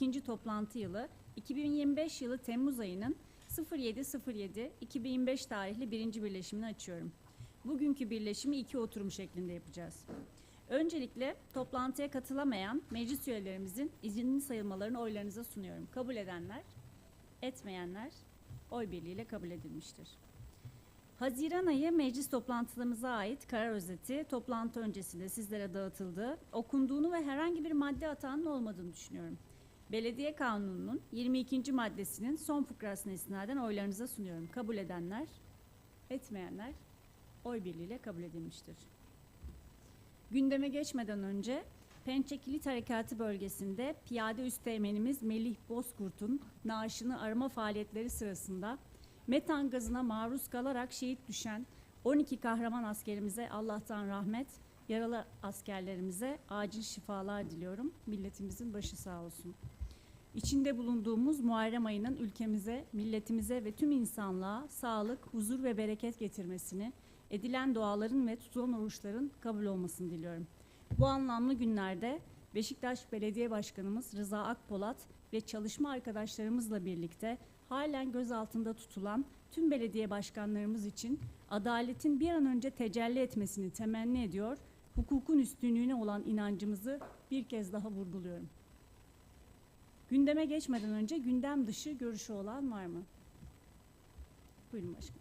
ikinci toplantı yılı 2025 yılı Temmuz ayının 07.07.2025 tarihli birinci birleşimini açıyorum. Bugünkü birleşimi iki oturum şeklinde yapacağız. Öncelikle toplantıya katılamayan meclis üyelerimizin izinli sayılmalarını oylarınıza sunuyorum. Kabul edenler, etmeyenler oy birliğiyle kabul edilmiştir. Haziran ayı meclis toplantılarımıza ait karar özeti toplantı öncesinde sizlere dağıtıldı. Okunduğunu ve herhangi bir madde hatanın olmadığını düşünüyorum. Belediye Kanunu'nun 22. maddesinin son fıkrasına istinaden oylarınıza sunuyorum. Kabul edenler, etmeyenler oy birliğiyle kabul edilmiştir. Gündeme geçmeden önce Pençe Kilit Harekatı bölgesinde piyade üsteğmenimiz Melih Bozkurt'un naaşını arama faaliyetleri sırasında metan gazına maruz kalarak şehit düşen 12 kahraman askerimize Allah'tan rahmet, yaralı askerlerimize acil şifalar diliyorum. Milletimizin başı sağ olsun. İçinde bulunduğumuz Muharrem ayının ülkemize, milletimize ve tüm insanlığa sağlık, huzur ve bereket getirmesini, edilen duaların ve tutulan oruçların kabul olmasını diliyorum. Bu anlamlı günlerde Beşiktaş Belediye Başkanımız Rıza Akpolat ve çalışma arkadaşlarımızla birlikte halen gözaltında tutulan tüm belediye başkanlarımız için adaletin bir an önce tecelli etmesini temenni ediyor, hukukun üstünlüğüne olan inancımızı bir kez daha vurguluyorum. Gündeme geçmeden önce gündem dışı görüşü olan var mı? Buyurun başkanım.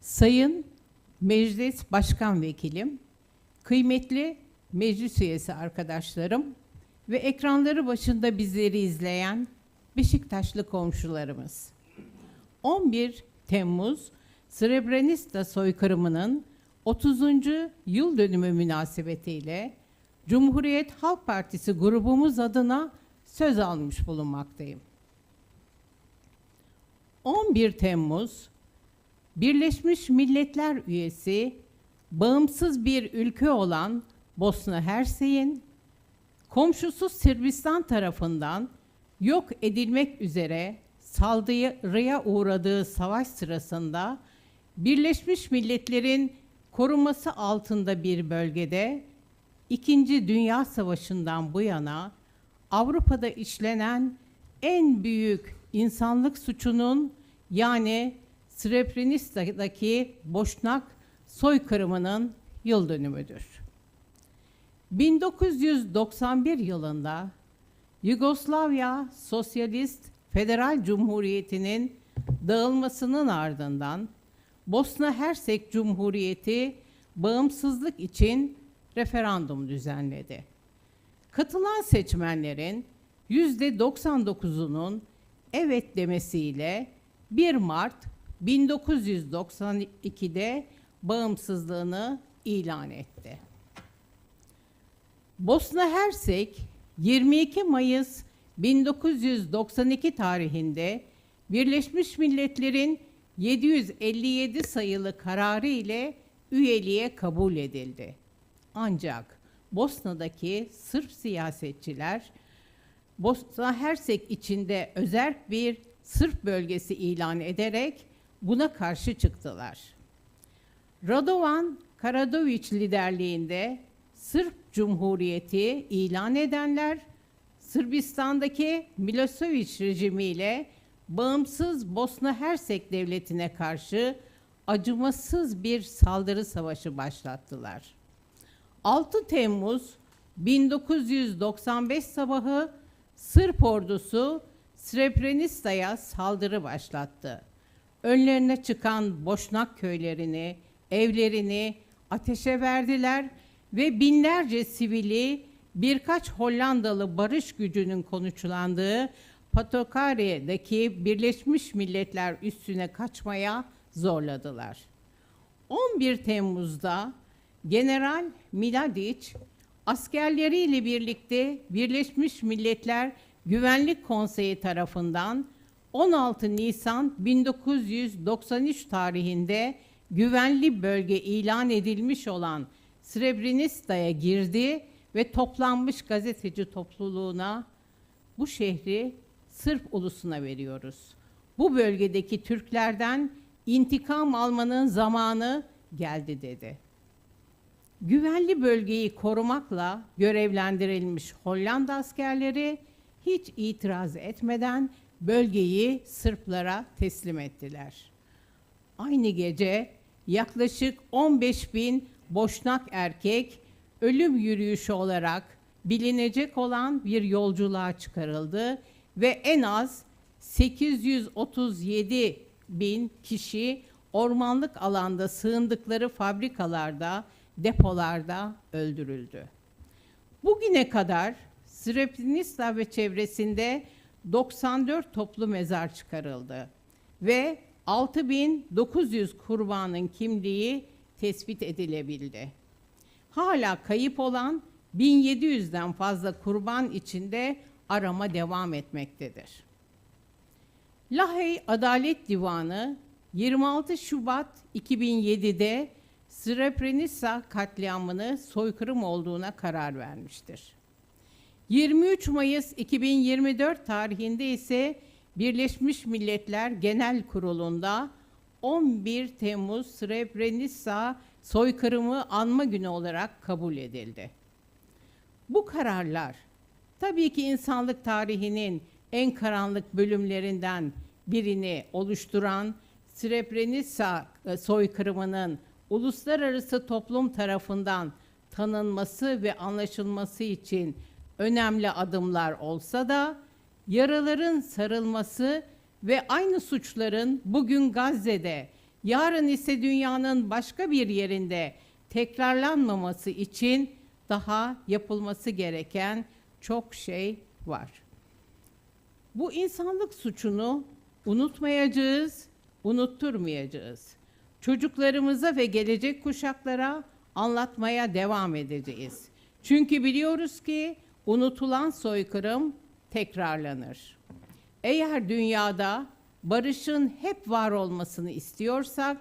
Sayın Meclis Başkan Vekilim, kıymetli meclis üyesi arkadaşlarım ve ekranları başında bizleri izleyen Beşiktaşlı komşularımız. 11 Temmuz Srebrenica soykırımının 30. yıl dönümü münasebetiyle Cumhuriyet Halk Partisi grubumuz adına söz almış bulunmaktayım. 11 Temmuz Birleşmiş Milletler üyesi bağımsız bir ülke olan Bosna Hersek'in komşusu Sırbistan tarafından yok edilmek üzere saldırıya uğradığı savaş sırasında Birleşmiş Milletler'in koruması altında bir bölgede İkinci Dünya Savaşı'ndan bu yana Avrupa'da işlenen en büyük insanlık suçunun yani Srebrenica'daki Boşnak soykırımının yıl dönümüdür. 1991 yılında Yugoslavya Sosyalist Federal Cumhuriyeti'nin dağılmasının ardından Bosna Hersek Cumhuriyeti bağımsızlık için referandum düzenledi. Katılan seçmenlerin %99'unun evet demesiyle 1 Mart 1992'de bağımsızlığını ilan etti. Bosna Hersek 22 Mayıs 1992 tarihinde Birleşmiş Milletler'in 757 sayılı kararı ile üyeliğe kabul edildi. Ancak Bosna'daki Sırp siyasetçiler Bosna Hersek içinde özerk bir Sırp bölgesi ilan ederek buna karşı çıktılar. Radovan Karadoviç liderliğinde Sırp Cumhuriyeti ilan edenler Sırbistan'daki Milosevic rejimiyle bağımsız Bosna Hersek devletine karşı acımasız bir saldırı savaşı başlattılar. 6 Temmuz 1995 sabahı Sırp ordusu Srebrenica'ya saldırı başlattı. Önlerine çıkan Boşnak köylerini, evlerini ateşe verdiler ve binlerce sivili birkaç Hollandalı barış gücünün konuşlandığı Patokare'deki Birleşmiş Milletler üstüne kaçmaya zorladılar. 11 Temmuz'da General Miladic askerleriyle birlikte Birleşmiş Milletler Güvenlik Konseyi tarafından 16 Nisan 1993 tarihinde güvenli bölge ilan edilmiş olan Srebrenica'ya girdi ve toplanmış gazeteci topluluğuna bu şehri Sırp ulusuna veriyoruz. Bu bölgedeki Türklerden intikam almanın zamanı geldi dedi. Güvenli bölgeyi korumakla görevlendirilmiş Hollanda askerleri hiç itiraz etmeden bölgeyi Sırplara teslim ettiler. Aynı gece yaklaşık 15 bin boşnak erkek ölüm yürüyüşü olarak bilinecek olan bir yolculuğa çıkarıldı ve en az 837 bin kişi ormanlık alanda sığındıkları fabrikalarda, depolarda öldürüldü. Bugüne kadar Srebrenica ve çevresinde 94 toplu mezar çıkarıldı ve 6900 kurbanın kimliği tespit edilebildi. Hala kayıp olan 1700'den fazla kurban içinde arama devam etmektedir. Lahey Adalet Divanı 26 Şubat 2007'de Srebrenica katliamını soykırım olduğuna karar vermiştir. 23 Mayıs 2024 tarihinde ise Birleşmiş Milletler Genel Kurulu'nda 11 Temmuz Srebrenica soykırımı anma günü olarak kabul edildi. Bu kararlar tabii ki insanlık tarihinin en karanlık bölümlerinden birini oluşturan Srebrenica e, soykırımının uluslararası toplum tarafından tanınması ve anlaşılması için önemli adımlar olsa da yaraların sarılması ve aynı suçların bugün Gazze'de, yarın ise dünyanın başka bir yerinde tekrarlanmaması için daha yapılması gereken çok şey var. Bu insanlık suçunu unutmayacağız, unutturmayacağız. Çocuklarımıza ve gelecek kuşaklara anlatmaya devam edeceğiz. Çünkü biliyoruz ki unutulan soykırım tekrarlanır. Eğer dünyada barışın hep var olmasını istiyorsak,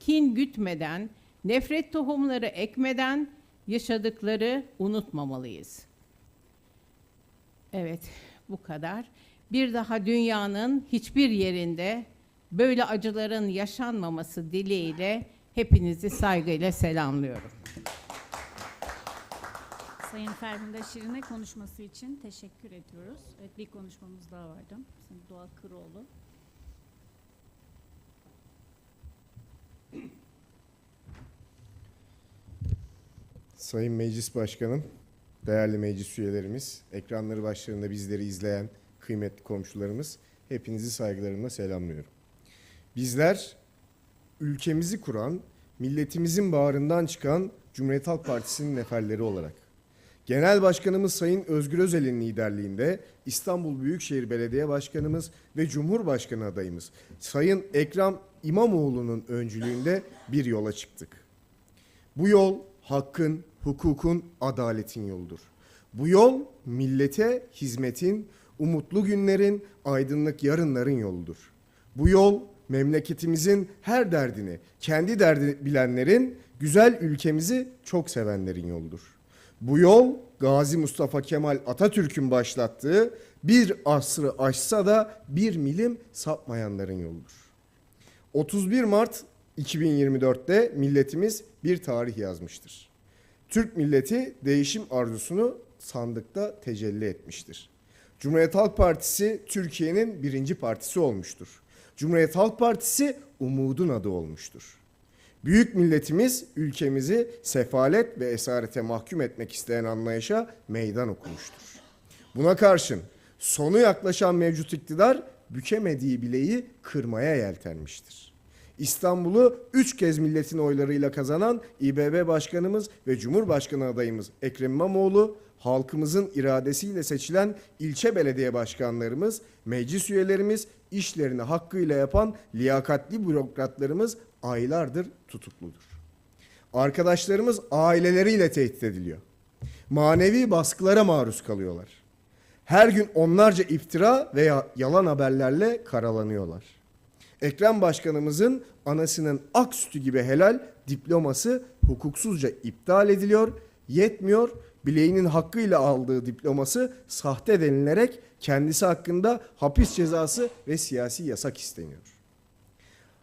kin gütmeden, nefret tohumları ekmeden yaşadıkları unutmamalıyız. Evet, bu kadar. Bir daha dünyanın hiçbir yerinde böyle acıların yaşanmaması dileğiyle hepinizi saygıyla selamlıyorum. Sayın Ferhunde Şirin'e konuşması için teşekkür ediyoruz. Evet bir konuşmamız daha vardı. Sayın Doğa Kıroğlu. Sayın Meclis Başkanım, değerli meclis üyelerimiz, ekranları başlarında bizleri izleyen kıymetli komşularımız, hepinizi saygılarımla selamlıyorum. Bizler ülkemizi kuran, milletimizin bağrından çıkan Cumhuriyet Halk Partisi'nin neferleri olarak Genel Başkanımız Sayın Özgür Özel'in liderliğinde İstanbul Büyükşehir Belediye Başkanımız ve Cumhurbaşkanı adayımız Sayın Ekrem İmamoğlu'nun öncülüğünde bir yola çıktık. Bu yol hakkın, hukukun, adaletin yoludur. Bu yol millete hizmetin, umutlu günlerin, aydınlık yarınların yoludur. Bu yol memleketimizin her derdini, kendi derdi bilenlerin, güzel ülkemizi çok sevenlerin yoludur. Bu yol Gazi Mustafa Kemal Atatürk'ün başlattığı bir asrı aşsa da bir milim sapmayanların yoludur. 31 Mart 2024'te milletimiz bir tarih yazmıştır. Türk milleti değişim arzusunu sandıkta tecelli etmiştir. Cumhuriyet Halk Partisi Türkiye'nin birinci partisi olmuştur. Cumhuriyet Halk Partisi umudun adı olmuştur. Büyük milletimiz ülkemizi sefalet ve esarete mahkum etmek isteyen anlayışa meydan okumuştur. Buna karşın sonu yaklaşan mevcut iktidar bükemediği bileği kırmaya yeltenmiştir. İstanbul'u üç kez milletin oylarıyla kazanan İBB Başkanımız ve Cumhurbaşkanı adayımız Ekrem İmamoğlu, halkımızın iradesiyle seçilen ilçe belediye başkanlarımız, meclis üyelerimiz, işlerini hakkıyla yapan liyakatli bürokratlarımız aylardır tutukludur. Arkadaşlarımız aileleriyle tehdit ediliyor. Manevi baskılara maruz kalıyorlar. Her gün onlarca iftira veya yalan haberlerle karalanıyorlar. Ekrem Başkanımızın anasının ak sütü gibi helal diploması hukuksuzca iptal ediliyor, yetmiyor bileğinin hakkıyla aldığı diploması sahte denilerek kendisi hakkında hapis cezası ve siyasi yasak isteniyor.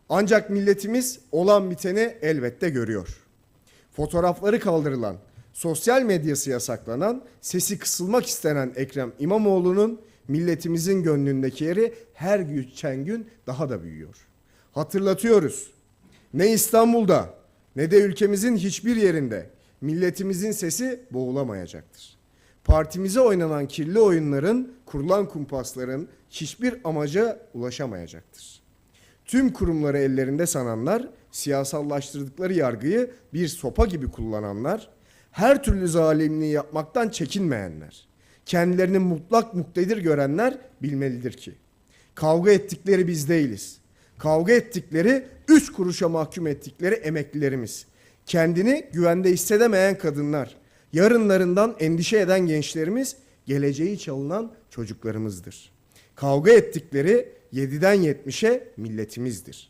Ancak milletimiz olan biteni elbette görüyor. Fotoğrafları kaldırılan, sosyal medyası yasaklanan, sesi kısılmak istenen Ekrem İmamoğlu'nun milletimizin gönlündeki yeri her geçen gün daha da büyüyor. Hatırlatıyoruz. Ne İstanbul'da ne de ülkemizin hiçbir yerinde milletimizin sesi boğulamayacaktır. Partimize oynanan kirli oyunların, kurulan kumpasların hiçbir amaca ulaşamayacaktır. Tüm kurumları ellerinde sananlar, siyasallaştırdıkları yargıyı bir sopa gibi kullananlar, her türlü zalimliği yapmaktan çekinmeyenler, kendilerini mutlak muktedir görenler bilmelidir ki, kavga ettikleri biz değiliz. Kavga ettikleri, üç kuruşa mahkum ettikleri emeklilerimiz, kendini güvende hissedemeyen kadınlar, yarınlarından endişe eden gençlerimiz, geleceği çalınan çocuklarımızdır. Kavga ettikleri 7'den 70'e milletimizdir.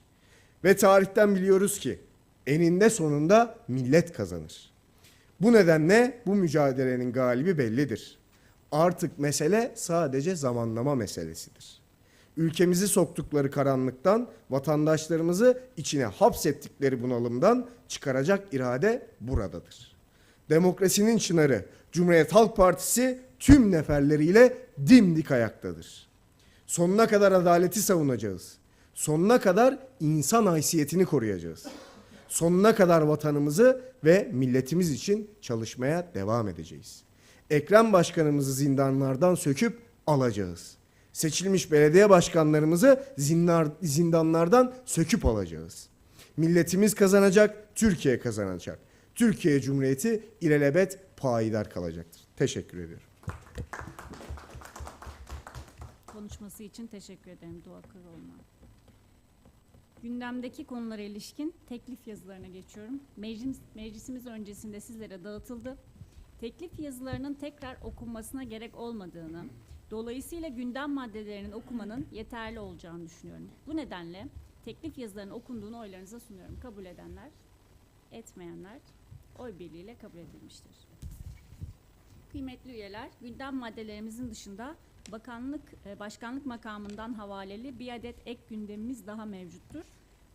Ve tarihten biliyoruz ki eninde sonunda millet kazanır. Bu nedenle bu mücadelenin galibi bellidir. Artık mesele sadece zamanlama meselesidir. Ülkemizi soktukları karanlıktan, vatandaşlarımızı içine hapsettikleri bunalımdan çıkaracak irade buradadır. Demokrasinin çınarı Cumhuriyet Halk Partisi tüm neferleriyle dimdik ayaktadır. Sonuna kadar adaleti savunacağız. Sonuna kadar insan haysiyetini koruyacağız. Sonuna kadar vatanımızı ve milletimiz için çalışmaya devam edeceğiz. Ekrem Başkanımızı zindanlardan söküp alacağız. Seçilmiş belediye başkanlarımızı zinlar, zindanlardan söküp alacağız. Milletimiz kazanacak, Türkiye kazanacak. Türkiye Cumhuriyeti ilelebet payidar kalacaktır. Teşekkür ediyorum. Konuşması için teşekkür ederim Dua Kıroğlu'na. Gündemdeki konulara ilişkin teklif yazılarına geçiyorum. Meclis, meclisimiz öncesinde sizlere dağıtıldı. Teklif yazılarının tekrar okunmasına gerek olmadığını, dolayısıyla gündem maddelerinin okumanın yeterli olacağını düşünüyorum. Bu nedenle teklif yazılarının okunduğunu oylarınıza sunuyorum. Kabul edenler, etmeyenler oy birliğiyle kabul edilmiştir. Kıymetli üyeler, gündem maddelerimizin dışında bakanlık, e, başkanlık makamından havaleli bir adet ek gündemimiz daha mevcuttur.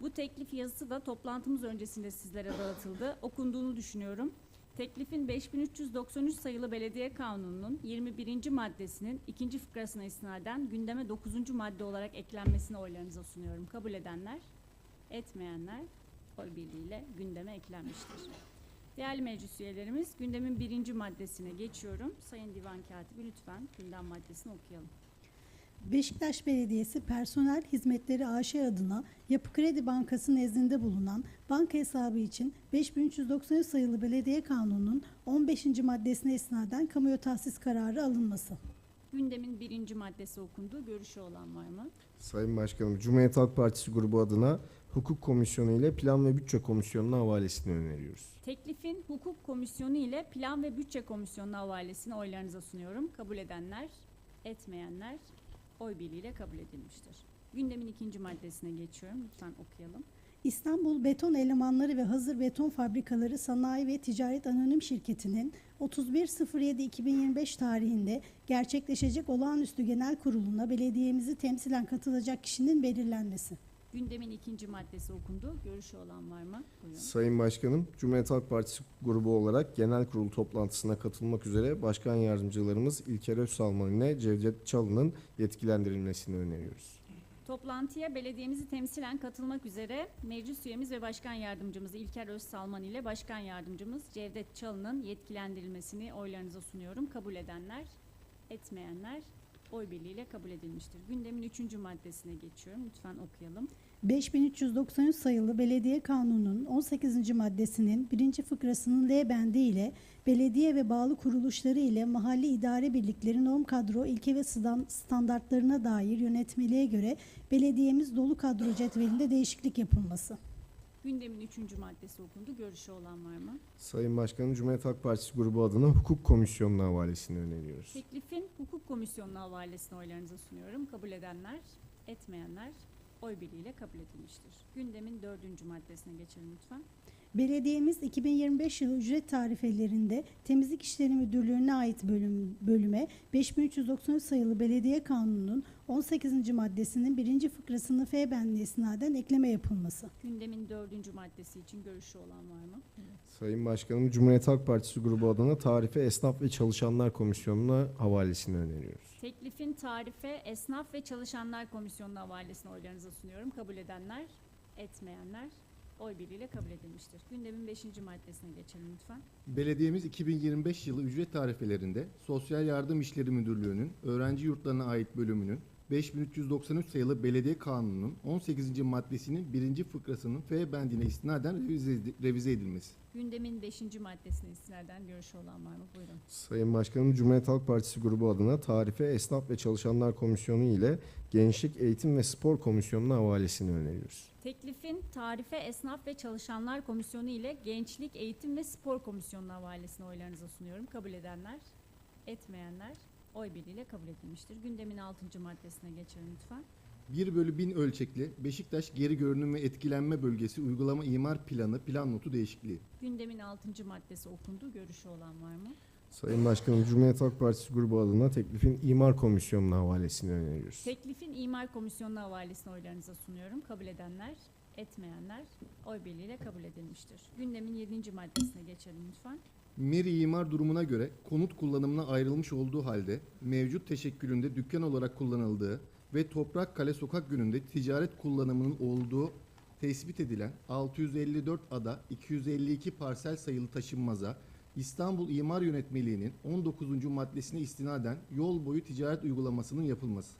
Bu teklif yazısı da toplantımız öncesinde sizlere dağıtıldı. Okunduğunu düşünüyorum. Teklifin 5393 sayılı Belediye Kanunu'nun 21. maddesinin ikinci fıkrasına istinaden gündeme 9. madde olarak eklenmesini oylarınıza sunuyorum. Kabul edenler, etmeyenler oy birliğiyle gündeme eklenmiştir. Değerli meclis üyelerimiz, gündemin birinci maddesine geçiyorum. Sayın Divan Katibi lütfen gündem maddesini okuyalım. Beşiktaş Belediyesi Personel Hizmetleri AŞ adına Yapı Kredi Bankası nezdinde bulunan banka hesabı için 5393 sayılı Belediye Kanunu'nun 15. maddesine istinaden kamuya tahsis kararı alınması. Gündemin birinci maddesi okundu. Görüşü olan var mı? Sayın Başkanım, Cumhuriyet Halk Partisi grubu adına Hukuk Komisyonu ile Plan ve Bütçe Komisyonu'na havalesini öneriyoruz. Teklifin Hukuk Komisyonu ile Plan ve Bütçe Komisyonu'na havalesini oylarınıza sunuyorum. Kabul edenler, etmeyenler oy birliğiyle kabul edilmiştir. Gündemin ikinci maddesine geçiyorum. Lütfen okuyalım. İstanbul Beton Elemanları ve Hazır Beton Fabrikaları Sanayi ve Ticaret Anonim Şirketi'nin 31.07.2025 tarihinde gerçekleşecek olağanüstü genel kuruluna belediyemizi temsilen katılacak kişinin belirlenmesi. Gündemin ikinci maddesi okundu. Görüşü olan var mı? Buyurun. Sayın Başkanım, Cumhuriyet Halk Partisi grubu olarak genel kurul toplantısına katılmak üzere Başkan Yardımcılarımız İlker Özsalman ile Cevdet Çalı'nın yetkilendirilmesini öneriyoruz. Toplantıya belediyemizi temsilen katılmak üzere meclis üyemiz ve başkan yardımcımız İlker Özsalman ile başkan yardımcımız Cevdet Çalı'nın yetkilendirilmesini oylarınıza sunuyorum. Kabul edenler, etmeyenler oy birliğiyle kabul edilmiştir. Gündemin üçüncü maddesine geçiyorum. Lütfen okuyalım. 5393 sayılı Belediye Kanunu'nun 18. maddesinin 1. fıkrasının L bendi ile belediye ve bağlı kuruluşları ile mahalli idare birlikleri norm kadro ilke ve stan- standartlarına dair yönetmeliğe göre belediyemiz dolu kadro cetvelinde değişiklik yapılması. Gündemin üçüncü maddesi okundu. Görüşü olan var mı? Sayın Başkanım, Cumhuriyet Halk Partisi grubu adına Hukuk Komisyonu'na havalesini öneriyoruz. Teklifin hukuk komisyonuna havalesini oylarınıza sunuyorum. Kabul edenler, etmeyenler oy birliğiyle kabul edilmiştir. Gündemin dördüncü maddesine geçelim lütfen. Belediyemiz 2025 yılı ücret tarifelerinde Temizlik İşleri Müdürlüğü'ne ait bölüm, bölüme 5393 sayılı Belediye Kanunu'nun 18. maddesinin 1. fıkrasının F bendine istinaden ekleme yapılması. Gündemin dördüncü maddesi için görüşü olan var mı? Sayın Başkanım, Cumhuriyet Halk Partisi grubu adına Tarife Esnaf ve Çalışanlar Komisyonu'na havalesini öneriyoruz. Teklifin tarife Esnaf ve Çalışanlar Komisyonu'na havalesini oylarınıza sunuyorum. Kabul edenler, etmeyenler oy birliğiyle kabul edilmiştir. Gündemin beşinci maddesine geçelim lütfen. Belediyemiz 2025 yılı ücret tarifelerinde Sosyal Yardım İşleri Müdürlüğü'nün öğrenci yurtlarına ait bölümünün 5393 sayılı Belediye Kanunu'nun 18. maddesinin 1. fıkrasının F bendine istinaden revize, revize edilmesi. Gündemin beşinci maddesine istinaden görüşü olan var mı? Buyurun. Sayın Başkanım, Cumhuriyet Halk Partisi grubu adına Tarife Esnaf ve Çalışanlar Komisyonu ile Gençlik, Eğitim ve Spor Komisyonu'na havalesini öneriyoruz. Teklifin Tarife Esnaf ve Çalışanlar Komisyonu ile Gençlik, Eğitim ve Spor Komisyonu'na havalesini oylarınıza sunuyorum. Kabul edenler, etmeyenler oy birliğiyle kabul edilmiştir. Gündemin altıncı maddesine geçelim lütfen. 1 bölü 1000 ölçekli Beşiktaş Geri Görünüm ve Etkilenme Bölgesi Uygulama İmar Planı Plan Notu Değişikliği. Gündemin altıncı maddesi okundu. Görüşü olan var mı? Sayın Başkanım, Cumhuriyet Halk Partisi grubu adına teklifin İmar Komisyonu'na havalesini öneriyoruz. Teklifin İmar Komisyonu'na havalesini oylarınıza sunuyorum. Kabul edenler, etmeyenler oy birliğiyle kabul edilmiştir. Gündemin yedinci maddesine geçelim lütfen. Meri imar durumuna göre konut kullanımına ayrılmış olduğu halde mevcut teşekkülünde dükkan olarak kullanıldığı ve toprak kale sokak gününde ticaret kullanımının olduğu tespit edilen 654 ada 252 parsel sayılı taşınmaza İstanbul İmar Yönetmeliği'nin 19. maddesine istinaden yol boyu ticaret uygulamasının yapılması.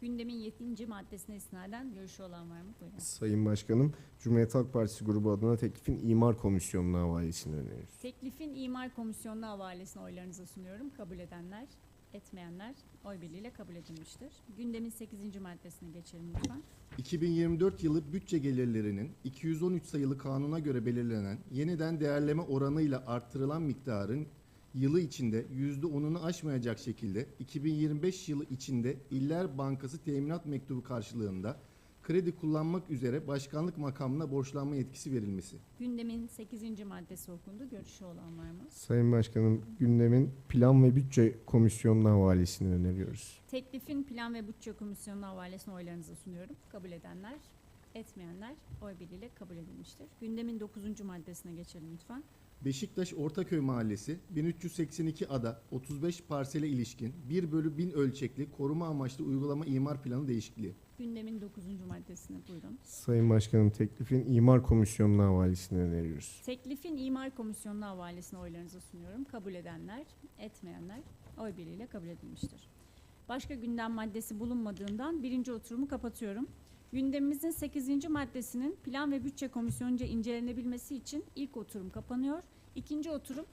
Gündemin yedinci maddesine istinaden görüşü olan var mı? Buyurun. Sayın Başkanım, Cumhuriyet Halk Partisi grubu adına teklifin İmar Komisyonu'na havalesini öneriyoruz. Teklifin İmar Komisyonu'na havalesini oylarınıza sunuyorum. Kabul edenler, etmeyenler oy birliğiyle kabul edilmiştir. Gündemin 8. maddesine geçelim lütfen. 2024 yılı bütçe gelirlerinin 213 sayılı kanuna göre belirlenen yeniden değerleme oranıyla artırılan miktarın yılı içinde %10'unu aşmayacak şekilde 2025 yılı içinde İller Bankası teminat mektubu karşılığında kredi kullanmak üzere başkanlık makamına borçlanma yetkisi verilmesi. Gündemin 8. maddesi okundu. Görüşü olan var mı? Sayın Başkanım, gündemin Plan ve Bütçe Komisyonu'na havalesini öneriyoruz. Teklifin Plan ve Bütçe Komisyonu'na havalesini oylarınıza sunuyorum. Kabul edenler, etmeyenler oy birliğiyle kabul edilmiştir. Gündemin 9. maddesine geçelim lütfen. Beşiktaş Ortaköy Mahallesi 1382 ada 35 parsele ilişkin 1 bölü 1000 ölçekli koruma amaçlı uygulama imar planı değişikliği. Gündemin 9. maddesine buyurun. Sayın Başkanım, teklifin İmar Komisyonu'na havalesini öneriyoruz. Teklifin İmar Komisyonu'na havalesini oylarınıza sunuyorum. Kabul edenler, etmeyenler oy birliğiyle kabul edilmiştir. Başka gündem maddesi bulunmadığından birinci oturumu kapatıyorum. Gündemimizin 8. maddesinin Plan ve Bütçe Komisyonu'nca incelenebilmesi için ilk oturum kapanıyor. İkinci oturum